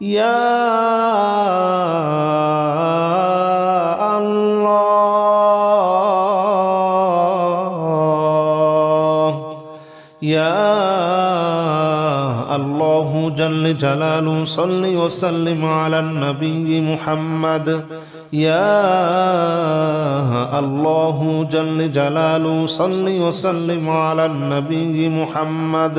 یا اللہ یا اللہ جل جلال صلی وسلم علی النبی محمد. یا اللہ جل جلال صلی وسلم علی النبی محمد.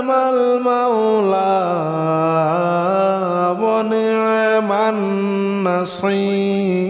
نعم المولى ونعم النصير